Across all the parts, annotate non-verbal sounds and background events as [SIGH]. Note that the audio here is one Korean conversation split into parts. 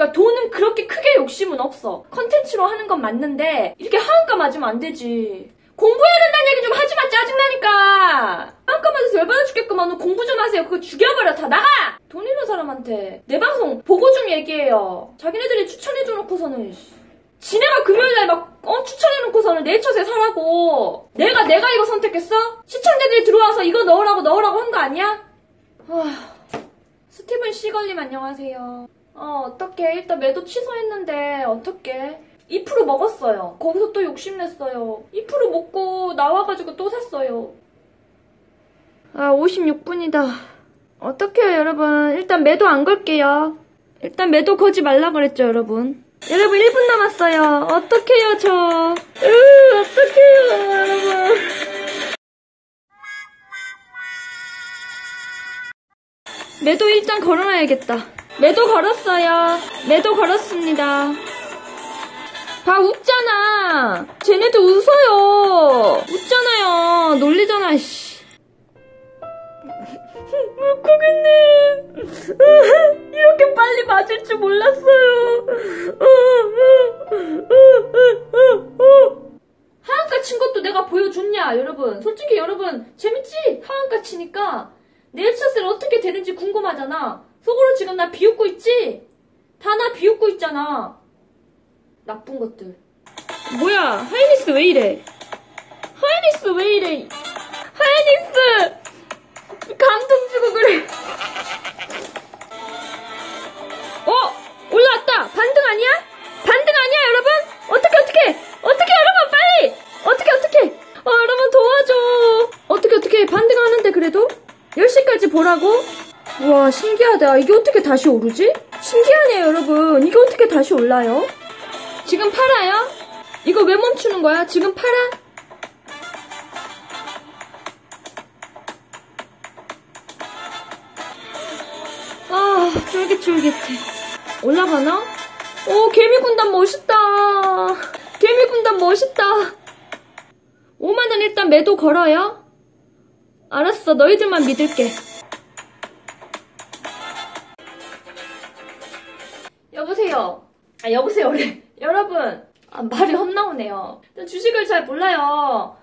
그러니까 돈은 그렇게 크게 욕심은 없어. 컨텐츠로 하는 건 맞는데 이렇게 하한가 맞으면 안 되지. 공부해야 된다는 얘기 좀 하지 마 짜증나니까. 하한가 맞아서 열받아 죽겠구만. 공부 좀 하세요. 그거 죽여버려 다 나가. 돈 있는 사람한테 내 방송 보고 좀 얘기해요. 자기네들이 추천해줘 놓고서는 씨. 지네가 금요일날 막 어, 추천해놓고서는 네이처세 사라고. 내가 내가 이거 선택했어? 시청자들이 들어와서 이거 넣으라고 넣으라고 한 거 아니야? 아, 스티븐 시걸님 안녕하세요. 어, 어떡해. 일단 매도 취소했는데, 어떡해. 2% 먹었어요. 거기서 또 욕심냈어요. 2% 먹고 나와가지고 또 샀어요. 아, 56분이다. 어떡해요, 여러분. 일단 매도 안 걸게요. 일단 매도 거지 말라 그랬죠, 여러분. 여러분, 1분 남았어요. 어떡해요, 저. 으, 어떡해요, 여러분. 매도 일단 걸어놔야겠다. 매도 걸었어요. 매도 걸었습니다. 봐, 웃잖아. 쟤네도 웃어요. 웃잖아요. 놀리잖아, 씨. [LAUGHS] 물고기님. [LAUGHS] 이렇게 빨리 맞을 줄 몰랐어요. [LAUGHS] 하한가 친 것도 내가 보여줬냐, 여러분. 솔직히 여러분, 재밌지? 하한가 치니까. 내일 샷을 어떻게 되는지 궁금하잖아. 속으로 지금 나 비웃고 있지? 다 나 비웃고 있잖아. 나쁜 것들. 뭐야, 하이니스 왜 이래? 하이니스 왜 이래? 하이니스! 감동 주고 그래. 어! 올라왔다! 반등 아니야? 반등 아니야, 여러분? 어떻게, 어떻게! 어떻게, 여러분, 빨리! 어떻게, 어떻게! 어, 여러분, 도와줘! 어떻게, 어떻게, 반등하는데, 그래도? 10시까지 보라고? 와, 신기하다. 이게 어떻게 다시 오르지? 신기하네요, 여러분. 이게 어떻게 다시 올라요? 지금 팔아요? 이거 왜 멈추는 거야? 지금 팔아? 아, 쫄깃쫄깃해. 올라가나? 오, 개미군단 멋있다. 개미군단 멋있다. 5만원 일단 매도 걸어요. 알았어, 너희들만 믿을게. 여보세요. 아, 여보세요래. [LAUGHS] 여러분. 아, 말이 헛나오네요. 주식을 잘 몰라요.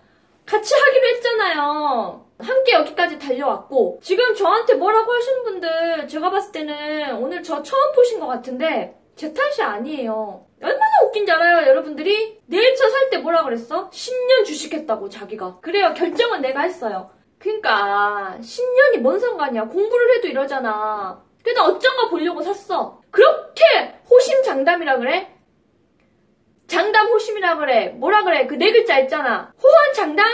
같이 하기로 했잖아요. 함께 여기까지 달려왔고, 지금 저한테 뭐라고 하시는 분들, 제가 봤을 때는 오늘 저 처음 보신 것 같은데, 제 탓이 아니에요. 얼마나 웃긴지 알아요, 여러분들이? 내일 차 살 때 뭐라 그랬어? 10년 주식했다고, 자기가. 그래요, 결정은 내가 했어요. 그니까, 10년이 뭔 상관이야. 공부를 해도 이러잖아. 그래도 어쩐 거 보려고 샀어. 그렇게 호심장담이라 그래? 장담 호심이라 그래. 뭐라 그래? 그 네 글자 있잖아. 호언장담?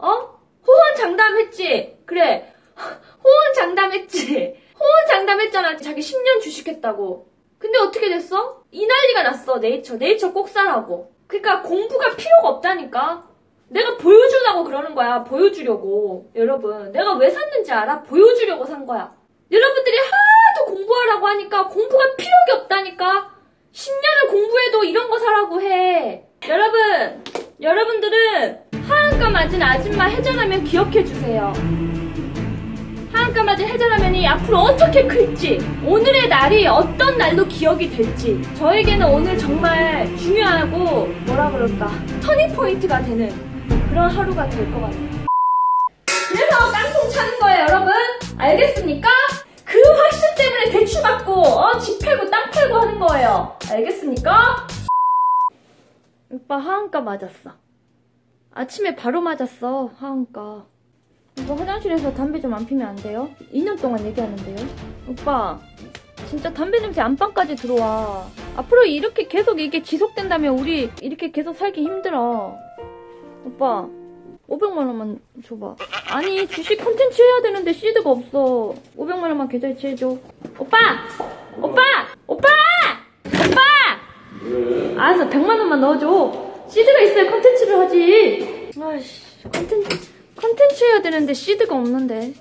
어? 호언장담 했지? 그래. [LAUGHS] 호언장담 했지? 호언장담 했잖아. 자기 10년 주식했다고. 근데 어떻게 됐어? 이 난리가 났어, 네이처. 네이처 꼭 사라고. 그러니까 공부가 필요가 없다니까? 내가 보여주려고 그러는 거야. 보여주려고. 여러분, 내가 왜 샀는지 알아? 보여주려고 산 거야. 여러분들이 하도 공부하라고 하니까 공부가 필요가 없다니까? 10년을 공부해도 이런 거 사라고 해. 여러분, 여러분들은 하한가 맞은 아줌마 해전하면 기억해주세요. 하한가 맞은 해전하면이 앞으로 어떻게 클지, 오늘의 날이 어떤 날로 기억이 될지, 저에게는 오늘 정말 중요하고, 뭐라 그럴까, 터닝포인트가 되는 그런 하루가 될 것 같아요. 그래서 깡통 차는 거예요, 여러분. 알겠습니까? 그 확신 때문에 대출 받고, 어, 집 팔고 땅 팔고 하는 거예요. 알겠습니까? 오빠 하한가 맞았어. 아침에 바로 맞았어, 하한가. 오빠 화장실에서 담배 좀 안 피면 안 돼요? 2년 동안 얘기하는데요. 오빠, 진짜 담배 냄새 안방까지 들어와. 앞으로 이렇게 계속 이게 지속된다면 우리 이렇게 계속 살기 힘들어. 오빠, 500만 원만 줘봐. 아니 주식 콘텐츠 해야 되는데 시드가 없어. 500만 원만 계좌 이체 해줘. 오빠! 오빠! 오빠! 오빠! 알았어 100만 원만 넣어줘. 시드가 있어야 콘텐츠를 하지. 아이씨 콘텐츠 콘텐츠 해야 되는데 시드가 없는데.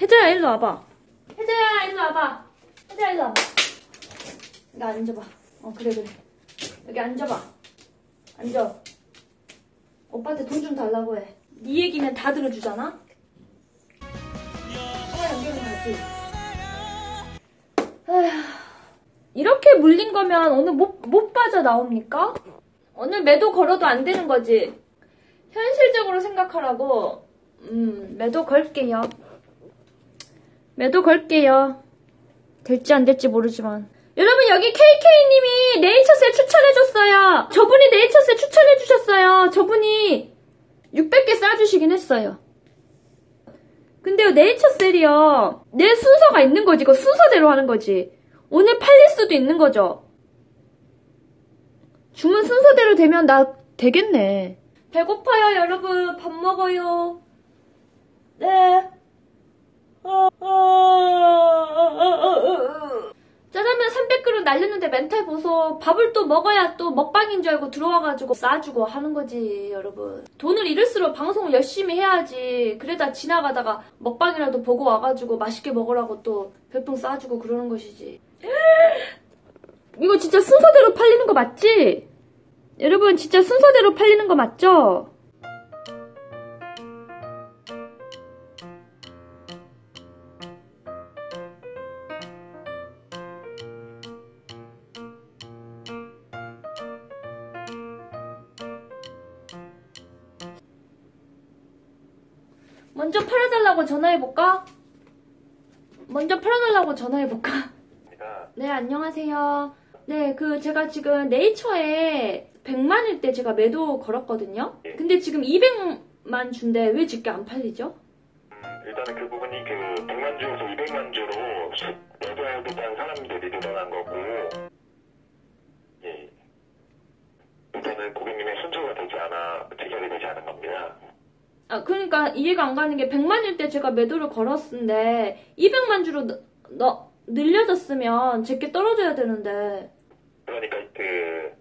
혜자야 일로 와봐. 혜자야 일로 와봐. 혜자야 일로 와봐. 여기 앉아봐. 어 그래 그래. 여기 앉아봐. 앉아. 오빠한테 돈 좀 달라고 해. 네 얘기는 다 들어주잖아? 통화 가지. 아휴, 이렇게 물린 거면 오늘 못, 못 빠져나옵니까? 오늘 매도 걸어도 안 되는 거지. 현실적으로 생각하라고. 음, 매도 걸게요. 매도 걸게요. 될지 안 될지 모르지만. 여러분, 여기 KK님이 네이처스에 추천해줬어요. 저분이 네이처스에 추천해주셨 저분이 600개 싸주시긴 했어요. 근데요, 네이처셀이요. 내 순서가 있는 거지. 그 순서대로 하는 거지. 오늘 팔릴 수도 있는 거죠. 주문 순서대로 되면 나 되겠네. 배고파요, 여러분. 밥 먹어요. 네. 어, 짜장면 300그릇 날렸는데 멘탈 보소. 밥을 또 먹어야 또 먹방인 줄 알고 들어와가지고 싸주고 하는 거지, 여러분. 돈을 잃을수록 방송을 열심히 해야지. 그러다 지나가다가 먹방이라도 보고 와가지고 맛있게 먹으라고 또 별풍 싸주고 그러는 것이지. 이거 진짜 순서대로 팔리는 거 맞지? 여러분, 진짜 순서대로 팔리는 거 맞죠? 먼저 팔아달라고 전화해볼까? 먼저 팔아달라고 전화해볼까? 네, 안녕하세요. 네, 그, 제가 지금 네이처에 100만일 때 제가 매도 걸었거든요? 근데 지금 200만 주인데 왜 집게 안 팔리죠? 음, 일단은 그 부분이 그 100만 주에서 200만 주로 매도하겠다는 사람들이 늘어난 거고, 예. 일단은 고객님의 순서가 되지 않아, 체결이 되지 않은 겁니다. 아, 그러니까 이해가 안 가는 게 100만일 때 제가 매도를 걸었는데 200만 주로 너, 너- 늘려졌으면 제게 떨어져야 되는데 그러니까 그,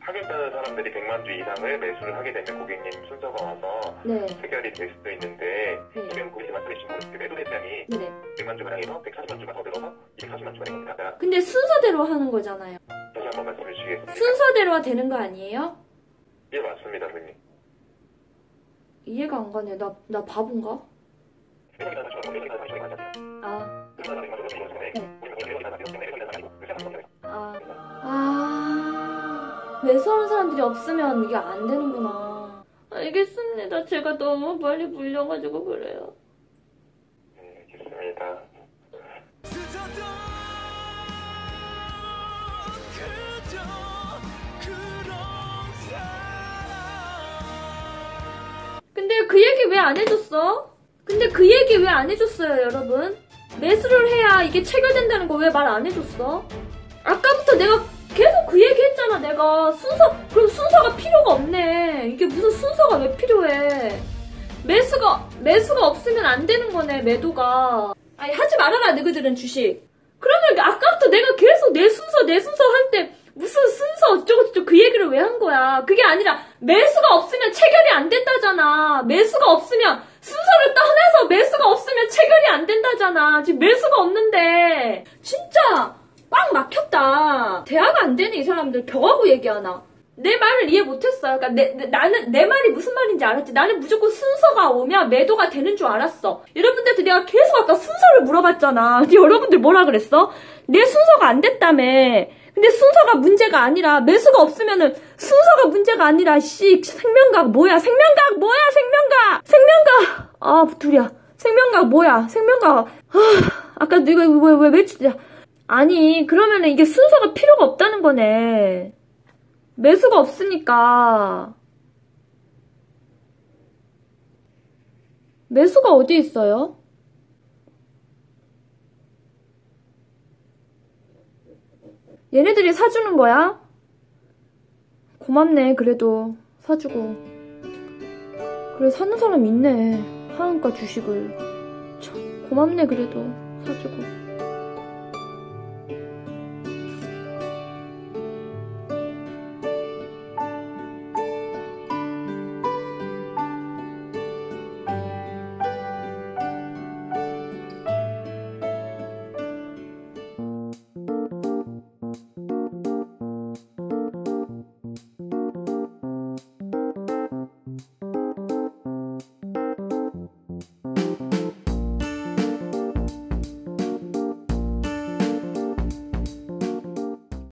하겠다는 사람들이 100만 주 이상을 매수를 하게 되면 고객님 순서가 와서 네, 체결이 될 수도 있는데, 네. 지금 고객님 말씀해주신 그 매도 대장이 네. 100만 주가 아니라 140만 주가 더 들어서 240만 주가 된 겁니다. 근데 순서대로 하는 거잖아요. 다시 한번 말씀해 주시겠습니까? 순서대로 되는 거 아니에요? 예, 맞습니다, 고객님. 이해가 안 가네. 나, 나 바본가? 아, 아, 아. 매수하는 사람들이 없으면 이게 안 되는구나. 알겠습니다. 제가 너무 빨리 물려가지고 그래요. 네, 알겠습니다. 그 얘기 왜 안 해줬어? 근데 그 얘기 왜 안 해줬어요, 여러분? 매수를 해야 이게 체결된다는 거 왜 말 안 해줬어? 아까부터 내가 계속 그 얘기 했잖아, 내가. 순서, 그럼 순서가 필요가 없네. 이게 무슨 순서가 왜 필요해. 매수가, 매수가 없으면 안 되는 거네, 매도가. 아니, 하지 말아라, 너희들은 주식. 그러면 아까부터 내가 계속 내 순서, 내 순서 할때 무슨 순서 어쩌고저쩌고 그 얘기를 왜 한 거야? 그게 아니라 매수가 없으면 체결이 안 된다잖아. 매수가 없으면 순서를 떠나서 매수가 없으면 체결이 안 된다잖아. 지금 매수가 없는데 진짜 꽉 막혔다. 대화가 안 되네 이 사람들 벼하고 얘기하나. 내 말을 이해 못했어요. 그러니까 내, 내- 나는 내 말이 무슨 말인지 알았지. 나는 무조건 순서가 오면 매도가 되는 줄 알았어. 여러분들한테 내가 계속 아까 순서를 물어봤잖아. [LAUGHS] 여러분들 뭐라 그랬어? 내 순서가 안 됐다며. 근데 순서가 문제가 아니라 매수가 없으면은 순서가 문제가 아니라 씨 생명각 뭐야? 생명각 뭐야? 생명각 생명각 아 둘이야. 생명각 뭐야? 생명각 아 아까 네가 왜왜 외치자. 아니 그러면은 이게 순서가 필요가 없다는 거네. 매수가 없으니까. 매수가 어디 있어요? 얘네들이 사주는 거야? 고맙네, 그래도. 사주고. 그래, 사는 사람 있네. 하은가 주식을. 참, 고맙네, 그래도. 사주고.